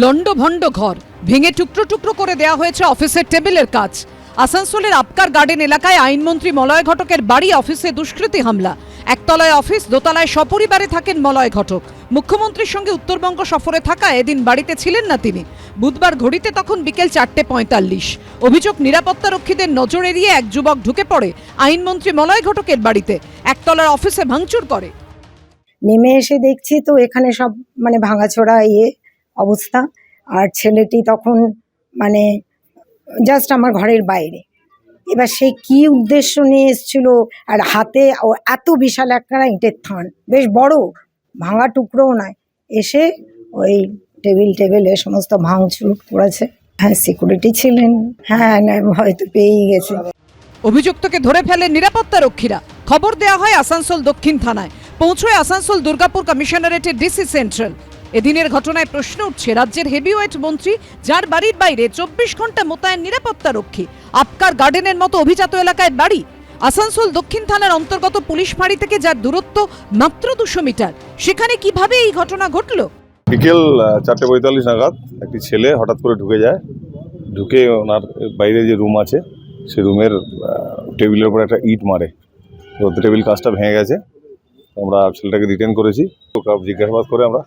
লন্ডভন্ড ঘর ভেঙে টুকরো টুকরো করে দেওয়া হয়েছে অফিসের টেবিলের কাজ। আসানসোলের আপকার গার্ডেন এলাকায় আইনমন্ত্রী মলয় ঘটকের বাড়ি অফিসে দুষ্কৃতী হামলা। একতলায় অফিস, দোতলায় সপরিবারে থাকেন মলয় ঘটক। মুখ্যমন্ত্রীর সঙ্গে উত্তরবঙ্গ সফরে থাকা এদিন বাড়িতে ছিলেন না তিনি। বুধবার ঘড়িতে তখন বিকেল চারটে পঁয়তাল্লিশ। অভিযোগ নিরাপত্তারক্ষীদের নজর এড়িয়ে এক যুবক ঢুকে পড়ে আইনমন্ত্রী মলয় ঘটকের বাড়িতে। একতলার অফিসে ভাঙচুর করে। নেমে এসে দেখছি তো এখানে সব মানে ভাঙাচোরা ইয়ে। অবস্থা। আর ছেলেটি তখন মানে জাস্ট আমার ঘরের বাইরে। এবার সে কি উদ্দেশ্য নিয়ে এসেছিল? আর হাতে ও এত বিশাল একটা ইটের থান। বেশ বড়, ভাঙা টুকরোও নয়। এসে ওই টেবিল টেবিলে সমস্ত ভাঙচুর করেছে। হ্যাঁ সিকিউরিটি ছিলেন। হ্যাঁ হয়তো পেয়েই গেছে। অভিযুক্তকে ধরে ফেলে নিরাপত্তা রক্ষীরা। খবর দেওয়া হয় আসানসোল দক্ষিণ থানায়। পৌঁছয় আসানসোল দুর্গাপুর কমিশনারেটের ডিসি সেন্ট্রাল। এদিনের ঘটনায় প্রশ্ন উঠছে, রাজ্যের হেভিওয়েট মন্ত্রী যার বাড়ির বাইরে চব্বিশ ঘণ্টা মোতায়েন নিরাপত্তা রক্ষী। আপকার গার্ডেনের মতো অভিজাত এলাকায় বাড়ি। আসানসোল দক্ষিণ থানার অন্তর্গত পুলিশ ফাঁড়ি থেকে যার দূরত্ব মাত্র দুশো মিটার। সেখানে কীভাবে এই ঘটনা ঘটলো? বিকেল চারটে পঁয়তাল্লিশ নাগাদ একটি ছেলে হঠাৎ করে ঢুকে যায়। ঢুকে ওনার বাইরে যে রুম আছে, সে রুমের টেবিলের উপর একটা ইট মারে। তো টেবিল কাজটা ভেঙে গেছে। আমরা ছেলেটাকে রিটার্ন করেছি। জিজ্ঞাসাবাদ করে আমরা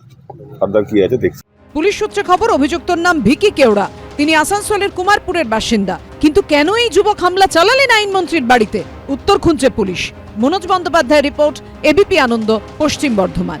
ফার্দার কি আছে দেখছি। পুলিশ সূত্রে খবর, অভিযুক্তর নাম ভিকি কেওড়া। তিনি আসানসোলের কুমারপুরের বাসিন্দা। কিন্তু কেন এই যুবক হামলা চালালেন আইনমন্ত্রীর বাড়িতে? উত্তর খুঁজছে police. Manoj Bandyopadhyay report, ABP Ananda, Paschim Bardhaman.